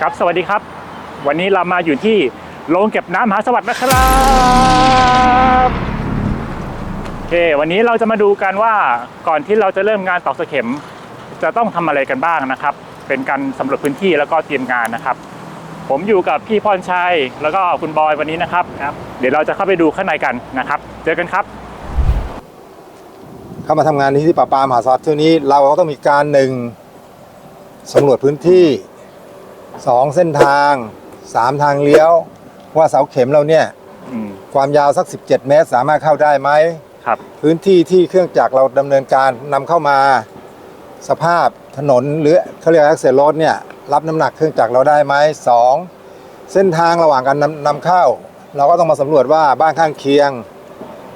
ครับสวัสดีครับ วันนี้เรามาอยู่ที่โรงเก็บน้ำมหาสวัสดิ์นะครับโอเควันนี้เราจะมาดูกันว่าก่อนที่เราจะเริ่มงานตอกสะเข็ม จะต้องทำอะไรกันบ้างนะครับ เป็นการสำรวจพื้นที่แล้วก็เตรียมงานนะครับ ผมอยู่กับพี่พรชัยแล้วก็คุณบอยวันนี้นะครับครับ เดี๋ยวเราจะเข้าไปดูข้างในกันนะครับ เจอกันครับ เข้ามาทำงานที่ป่าปามหาสวัสดิ์เที่ยวนี้เราก็ต้องมีการหนึ่งสำรวจพื้นที่ สองเส้นทางสามทางเลี้ยว ว่าเสาเข็มเราเนี่ยอืมความยาวสัก 17 เมตร สามารถเข้าได้ไหม ครับพื้นที่ที่เครื่องจักรเราดำเนินการนำเข้ามาสภาพถนนหรือเขาเรียกแอคเซลรถเนี่ยรับน้ำหนักเครื่องจักรเราได้ไหมสองเส้นทางระหว่างการนำนำเข้า เราก็ต้องมาสำรวจว่าบ้านข้างเคียง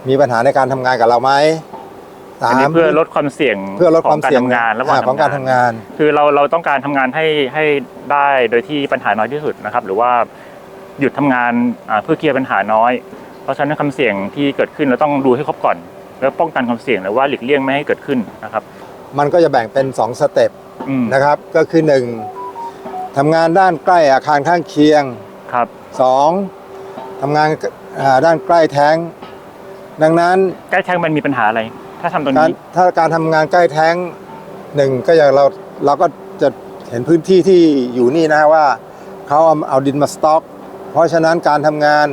มีปัญหาในการทำงานกับเราไหม สาอันนี้มเพื่อลดความเสี่ยงเพื่อลดความเสี่ยงของการทำงานระหว่างอ่ของการทำงาน คือเราเราต้องการทำงานให้ให้ได้โดยที่ปัญหาน้อยที่สุดนะครับ หรือว่าหยุดทำงานอ่าเพื่อเคลียร์ปัญหาน้อย เพราะฉะนั้นความเสี่ยงที่เกิดขึ้นเราต้องดูให้ครบก่อน แล้วป้องกันความเสี่ยงหรือว่าหลีกเลี่ยงไม่ให้เกิดขึ้นนะครับมันก็จะแบ่งเป็น 2 สเต็ปอืมนะครับ ก็คือ 1ทำงานด้านใกล้อาคารข้างเคียง ครับ 2ทำงานอ่าด้านใกล้แท้ง ดังนั้น ใกล้แท้งมันมีปัญหาอะไร ถ้าทำตรงการนี้ถ้าการทำงานใกล้แท้งหนึ่งก็อย่างเราเราก็จะเห็นพื้นที่ที่อยู่นี่นะว่าเขาเอาเอาดินมาสต็อก เพราะฉะนั้นการทำงาน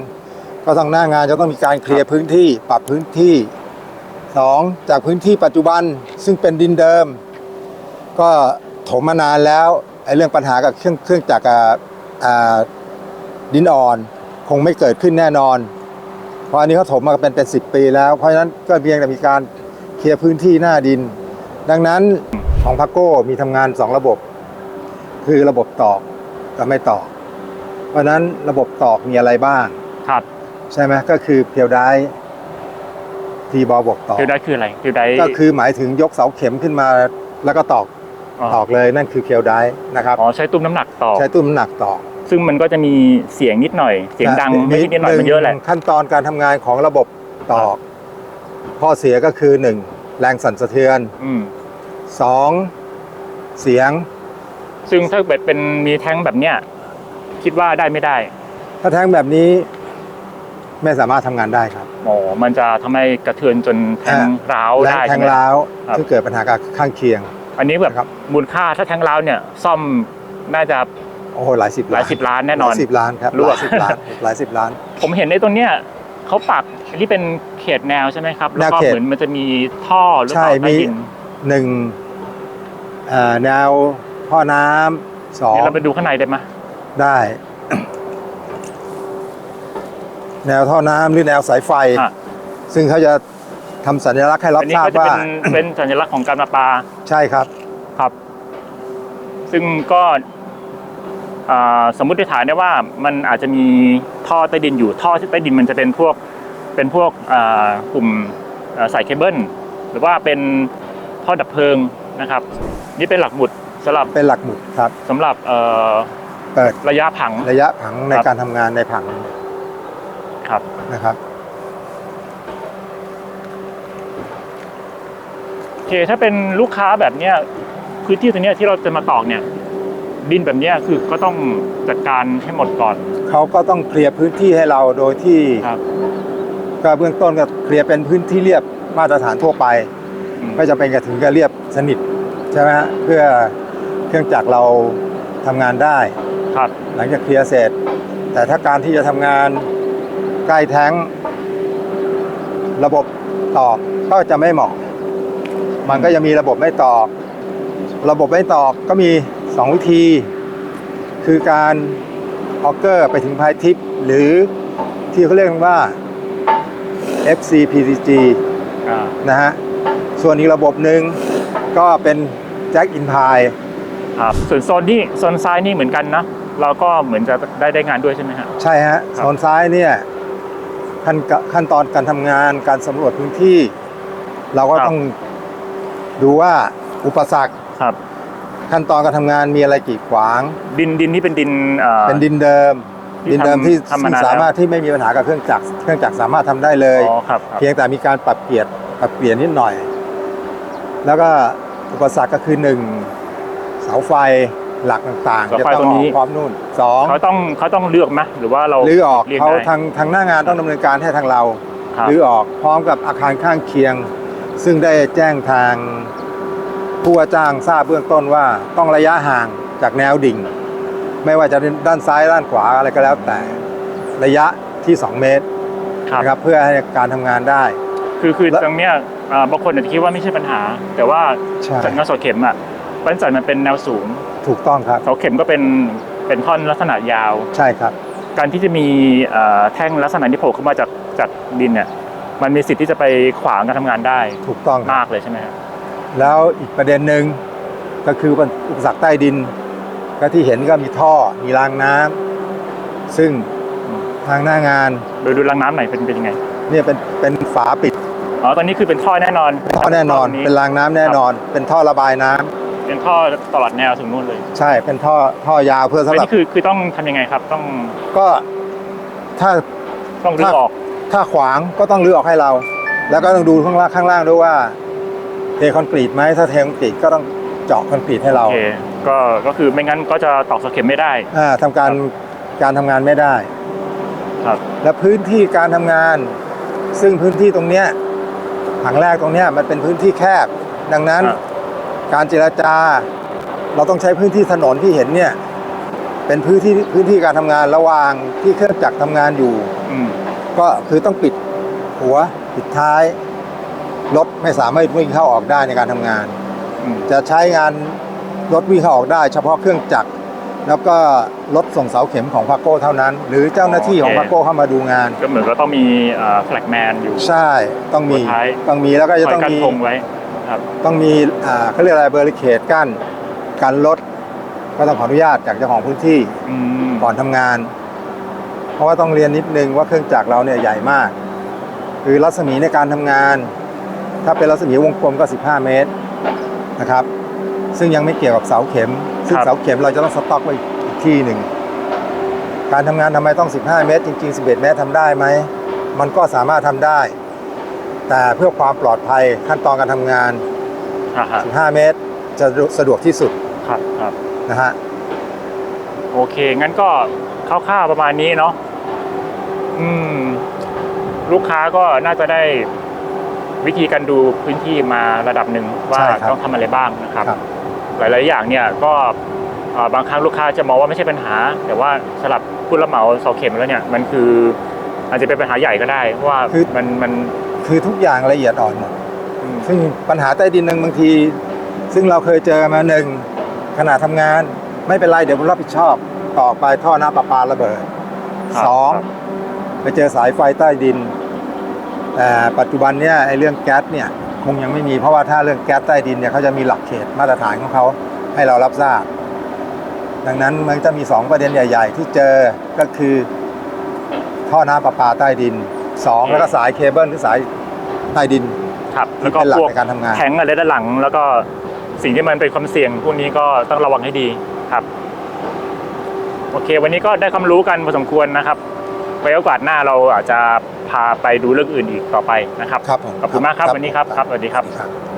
ก็ต้องหน้างานจะต้องมีการเคลียร์พื้นที่ปรับพื้นที่สองจากพื้นที่ปัจจุบันซึ่งเป็นดินเดิม ก็ถมมานานแล้วไอ้เรื่องปัญหากับเครื่องเครื่องจักรอ่าอ่าดินอ่อนคงไม่เกิดขึ้นแน่นอน เพราะอันนี้เขาถมมาเป็นเป็นสิปีแล้ว เพราะฉะนั้นก็เพียงแต่มีการ เคลียร์พื้นที่หน้าดิน ดังนั้นของพักโก้มีทำงาน 2 ระบบ คือระบบตอกกับไม่ตอก เพราะฉะนั้นระบบตอกมีอะไรบ้าง ครับใช่ไหมก็คือเพียวได้ทีบอลบวกตอก ฟิวได้คืออะไรฟิวได้ ก็คือหมายถึงยกเสาเข็มขึ้นมาแล้วก็ตอกอตอกเลยนั่นคือเพียวได้นะครับ อ๋อใช้ตุ้มน้ำหนักต่อ ใช้ตุ้มน้ำหนักตอกซึ่งมันก็จะมีเสียงนิดหน่อย เสียงดังไม่ใช่นิดหน่อยมันเยอะแหละงขั้นตอนการทำงานของระบบตอก ข้อเสียก็คือ 1. แรงสั่นสะเทือน อืม 2. เสียง ซึ่งถ้าเกิดเป็นมีแท้งแบบเนี้ยคิดว่าได้ไม่ได้ถ้าแท้งแบบนี้ไม่สามารถทำงานได้ครับ อ๋อมันจะทำให้กระเทือนจนแทงร้าวและได้แทใช่งไหม ร้าวครับซึ่งเกิดปัญหากับข้างเคียง อันนี้แบบครับ มูลค่าถ้าแทงร้าวเนี่ย ซ่อมน่าจะโอ้โหหลายสิบหลายสิบล้านแน่นอน หลายสิบล้านครับรั่หว ลายสิบล้านหลายสิบล้านผมเห็นในตรงเนี้ยเขาปัก อันนี้เป็นเขตแนวใช่ไหมครับ แล้วก็แนวเขต เหมือนมันจะมีท่อหรือเปใช่ล่าใต้มีดินหนึ่งเอ่อแนวท่อน้ำสอง เดี๋ยวเราไปดูข้างในได้ไหมได้ แนวท่อน้ำหรือแนวสายไฟ อะซึ่งเขาจะทำสัญลักษณ์ให้รับอันนี้ทราบก็จะว่า เป็นเป็นสัญลักษณ์ของการประปาใช่ครับ ครับ ซึ่งก็อ่าสมมุติฐานได้ว่ามันอาจจะมีท่อใต้ดินอยู่ท่อที่ใต้ดินมันจะเป็นพวก เป็นพวกอ่ากลุ่มอ่าสายเคเบิลหรือว่าเป็นท่อดับเพลิงนะครับ นี่เป็นหลักหมุดสำหรับเป็นหลักหมุดครับสำหรับเอ่อเปิดระยะผังระยะผังในครับการทำงานในผังครับนะครับโอเคถ้าเป็นลูกค้าแบบเนี้ยพื้นที่ตรงเนี้ยที่เราจะมาตอกเนี่ยดินแบบเนี้ยคือก็ต้องจัดการให้หมดก่อน เขาก็ต้องเคลียร์พื้นที่ให้เราโดยที่ครับ ก็เบื้องต้นก็เคลียร์เป็นพื้นที่เรียบมาตรฐานทั่วไปอืมไม่จำเป็นกับถึงกับเรียบสนิทใช่ไหมฮะเพื่อเครื่องจักรเราทำงานได้ ครับหลังจากเคลียร์เสร็จ แต่ถ้าการที่จะทำงานใกล้แท้งระบบตอกก็จะไม่เหมาะ มันก็จะมีระบบไม่ตอกระบบไม่ตอกก็มี 2 วิธี คือการออกเกอร์ไปถึงพายทิป หรือที่เขาเรียกว่า FCPCG อ่านะฮะ ส่วนอีกระบบหนึ่งก็เป็นแจ็คอินพายครับส่วนโซนนี้โซนซ้ายนี่เหมือนกันนะ เราก็เหมือนจะได้ได้งานด้วยใช่ไหมฮะ ใช่ฮะครับโซนซ้ายเนี่ยขั้นกะขั้นตอนการทำงานการสำรวจพื้นที่ เราก็ต้องดูว่าอุปสรรคครับ ขั้นตอนการทำงานมีอะไรกีดขวาง ดินดินที่เป็นดินอ่าเป็นดินเดิม ที่ดินเดิมทำที่ทำมานานซึ่งสามารถที่ไม่มีปัญหากับเครื่องจักรเครื่องจักรสามารถทำได้เลย อ๋อครับครับเพียงแต่มีการปรับเปลี่ยนปรับเปลี่ยนนิดหน่อย แล้วก็อุปสรรคก็คือหนึ่งเสาไฟหลักต่างเสาๆจะไฟต้องตัวอนี้อกพร้อมนู่นสองเขาต้องเขาต้องเลือกไหมหรือว่าเรารื้อออกรียงเขาได้ทางทางหน้างานต้องดำเนินการให้ทางเราครับรื้อออกพร้อมกับอาคารข้างเคียง ซึ่งได้แจ้งทางผู้ว่าจ้างทราบเบื้องต้นว่าต้องระยะห่างจากแนวดิ่ง ไม่ว่าจะด้านซ้ายด้านขวาอะไรก็แล้วแต่ระยะที่ 2 เมตรครับนะครับเพื่อให้การทำงานได้ คือคือและตรงเนี้ยอ่าบางคนอาจจะคิดว่าไม่ใช่ปัญหา แต่ว่าใช่จากงานเสาเข็มอะปั้นจันมันเป็นแนวสูงถูกต้องครับ เสาเข็มก็เป็นเป็นท่อนลักษณะยาว ใช่ครับ การที่จะมีเอ่อแท่งลักษณะนี้โผล่ขึ้นมาจากจากดินเนี่ยมันมีสิทธิ์ที่จะไปขวางการทำงานได้ถูกต้องครับ มากเลยใช่ไหมครับแล้วอีกประเด็นหนึ่งก็คืออุปสรรคใต้ดิน ก็ที่เห็นก็มีท่อมีรางน้ำซึ่งทางหน้างานโดยดูรางน้ำไหนเป็นเป็นยังไง เนี่ยเป็นเป็นฝาปิดอ๋อตอนนี้คือเป็นท่อแน่นอนท่อแน่นอนตรงเป็นรางน้ำแน่นอน เป็นท่อระบายน้ำเป็นท่อตลอดแนวถึงนู่นเลยใช่เป็นท่อท่อยาวเพื่ออัสำนหรับ นี้คือคือต้องทำยังไงครับ ต้องก็ถ้า ต้องรื้อออก ถ้าขวางก็ต้องรื้อออกให้เรา แล้วก็ต้องดูข้างล่างข้างล่างด้วยว่าเทคอนกรีตไหมถ้าเทคอนกรีตก็ต้องเจาะคอนกรีตให้เรา โอเคก็ก็คือไม่งั้นก็จะตอกเสาเข็มไม่ได้ อ่าทำการการทำงานไม่ได้ ครับ และพื้นที่การทำงาน ซึ่งพื้นที่ตรงเนี้ยผังแรกตรงเนี้ยมันเป็นพื้นที่แคบ ดังนั้นอะ การเจรจา เราต้องใช้พื้นที่ถนนที่เห็นเนี่ยเป็นพื้นที่พื้นที่การทำงานระหว่างที่เครื่องจักรทำงานอยู่ อืมก็คือต้องปิดหัวปิดท้ายรถไม่สามารถวิ่งเข้าออกได้ในการทำงาน อืมจะใช้งาน รถวิ่งเข้าออกได้เฉพาะเครื่องจักร แล้วก็รถส่งเสาเข็มของพาโก้เท่านั้น หรือเจ้าหน้าที่ของพาโก้เข้ามาดูงาน ก็เหมือนก็ต้องมีแฟลกแมนอยู่ ใช่ต้องมีหัวท้ายต้องมีแล้วก็จะคอยต้องกันมีธงไว้ครับต้องมีอ่าเขาเรียกอะไรเบอร์ริเคดกั้นกันรถก็ต้องขออนุญาตจากเจ้าของพื้นที่อืมก่อนทำงาน เพราะว่าต้องเรียนนิดนึงว่าเครื่องจักรเราเนี่ยใหญ่มาก คือรัศมีในการทำงาน ถ้าเป็นรัศมีวงกลมก็ 15 เมตรนะครับ ซึ่งยังไม่เกี่ยวกับเสาเข็ม ซึ่งเสาเข็มเราจะต้องสต็อกไว้อีกที่หนึ่ง การทำงานทำไมต้อง 15 เมตร จริง ๆ 11 เมตรทำได้ไหม มันก็สามารถทำได้ แต่เพื่อความปลอดภัยขั้นตอนการทำงาน อ่าฮะ15 เมตรจะสะดวกที่สุดครับครับ นะฮะ โอเค งั้นก็คร่าวๆประมาณนี้เนาะอืม ลูกค้าก็น่าจะได้วิธีการดูพื้นที่มาระดับหนึ่งว่าใช่ครับต้องทำอะไรบ้างนะครับ ครับ หลาย ๆ อย่างเนี่ยก็เอ่อบางครั้งลูกค้าจะมองว่าไม่ใช่ปัญหา แต่ว่าสำหรับผู้รับเหมาเสาเข็มแล้วเนี่ยมันคืออาจจะเป็นปัญหาใหญ่ก็ได้เพราะว่าคือมันมันคือทุกอย่างละเอียดอ่อนหมดอืมซึ่งปัญหาใต้ดินหนึ่งบางที ซึ่งเราเคยเจอมาหนึ่งขณะทำงานไม่เป็นไรเดี๋ยวผมรับผิดชอบ ต่อไปท่อน้ำประปาระเบิดครับสองครับไปเจอสายไฟใต้ดินแต่ปัจจุบันเนี่ยไอ้เรื่องแก๊สเนี่ยค งยังไม่มีเพราะว่าถ้าเรื่องแก๊สใต้ดินเนี่ยเขาจะมีหลักเขตมาตรฐานของเขาให้เรารับทราบ ดังนั้นมันจะมีสองประเด็นใหญ่ ๆ ที่เจอก็คือท่อน้ำประปาใต้ดินสองแล้วก็สายเคเบิลหรือสายใต้ดินครับที่แล้วก็เป็นหลักพวกในการทำงานแทงอะไรด้านหลัง แล้วก็สิ่งที่มันเป็นความเสี่ยงพวกนี้ก็ต้องระวังให้ดีครับโอเค วันนี้ก็ได้ความรู้กันพอสมควรนะครับไว้โอกาสหน้าเราอาจจะ พาไปดูเรื่องอื่นอีกต่อไปนะครับครับผมขอบคุณมากครับวันนี้ครับครับสวัสดีครับครับ